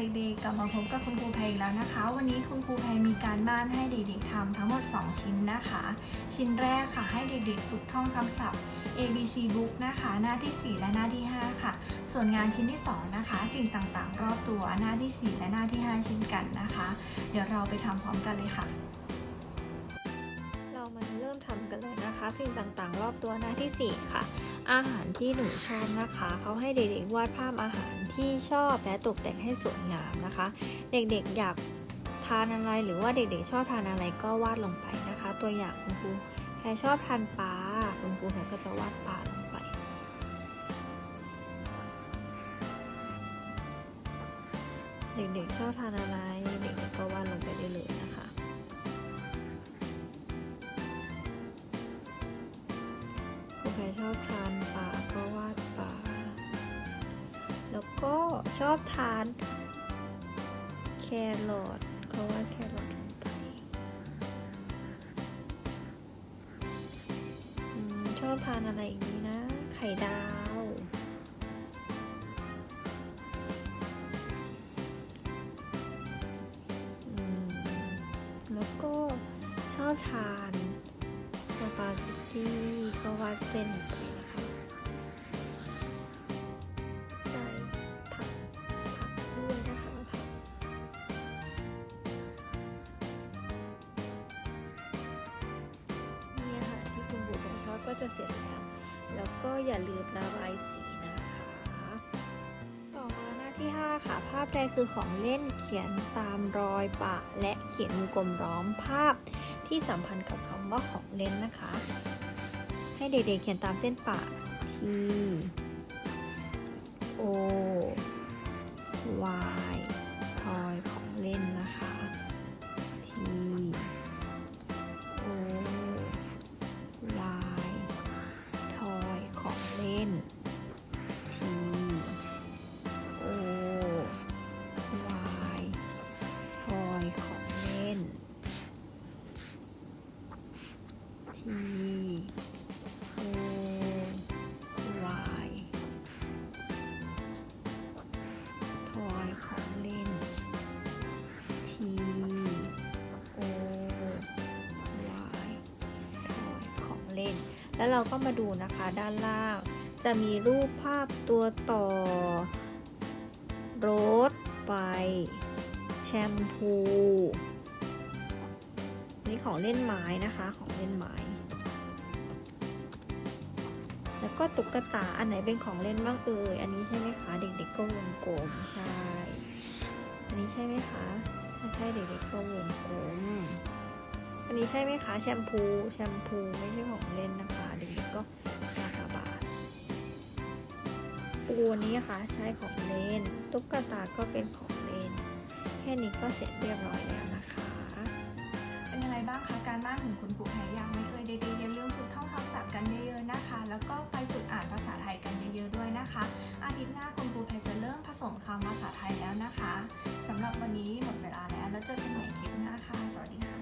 เด็กๆกลับมาพบกับคุณครูแพรอีกแล้วนะคะ วันนี้คุณครูแพรมีการบ้านให้เด็กๆทำทั้งหมด 2 ชิ้นนะคะ ชิ้นแรกค่ะให้เด็กๆฝึกท่องคำศัพท์ A B C book นะคะ หน้าที่ 4 และหน้าที่ 5 ค่ะ ส่วนงานชิ้นที่ 2 นะคะ สิ่งต่างๆ รอบตัวหน้าที่ 4 และหน้าที่ 5 เช่นกันนะคะ เดี๋ยวเราไปทำพร้อมกันเลยค่ะ นะคะสิ่งต่างๆ รอบตัวหน้าที่ 4 ค่ะ อาหารที่หนูชอบนะคะเขาให้เด็กๆวาดภาพอาหารที่ชอบและตกแต่งให้สวยงามนะคะ เด็กๆอยากทานอะไรหรือว่าเด็กๆชอบทานอะไรก็วาดลงไปนะคะ ตัวอย่างคุณครูแพรชอบทานปลาคุณครูแพรก็จะวาดปลาลงไปเด็กๆชอบทานอะไรเด็กๆก็ว ชอบทานปลาก็วาดปลาแล้วก็ชอบทานแครอทก็วาดแครอทลงไปชอบทานอะไรอีกนี้นะ ไข่ดาวแล้วก็ชอบทานสปาเกตตี้ ก็วาดเส้นไปนะคะใส่ผักผักด้วยนะคะผักนี่ค่ะที่คุณบุ๋มชอบก็จะเสร็จแล้ว แล้วก็อย่าลืมระบายสีนะคะ ต่อมาหน้าที่ 5 ค่ะ ภาพใดคือของเล่นเขียนตามรอยปะ และเขียนวงกลมล้อมภาพที่สัมพันธ์กับคำว่าของเล่นนะคะ ให้เด็กๆเขียนตามเส้นปะ T O Y ทอยของเล่นนะคะ T O Y ทอยของเล่น ของเล่น T O Y ทอยของเล่น แล้วเราก็มาดูนะคะด้านล่าง จะมีรูปภาพตัวต่อ รถไฟแชมพู นี่ของเล่นไม้นะคะ ของเล่นไม้ แล้วก็ตุ๊กตาอันไหนเป็นของเล่นบ้างเอ่ย อันนี้ใช่ไหมคะ เด็กๆก็วงกลมใช่ อันนี้ใช่ไหมคะ ถ้าใช่เด็กๆก็วงกลม อันนี้ใช่ไหมคะแชมพู แชมพูไม่ใช่ของเล่นนะคะ เด็กๆก็กากบาทปูอันนี้นะคะใช้ของเล่น ตุ๊กตาก็เป็นของเล่น แค่นี้ก็เสร็จเรียบร้อยแล้วนะคะ เป็นยังไงบ้างคะ การบ้านของคุณครูแพรยากไหมเอ่ยเด็กๆอย่าลืมฝึกท่องคำ ทิตย์หน้าคุณครูเพยจะเริ่มผสมคำภาษาไทยแล้วนะคะสำหรับวันนี้หมดเวลาแล้วแล้วเจอกันใหม่คลิปหน้าค่ะ สวัสดีค่ะ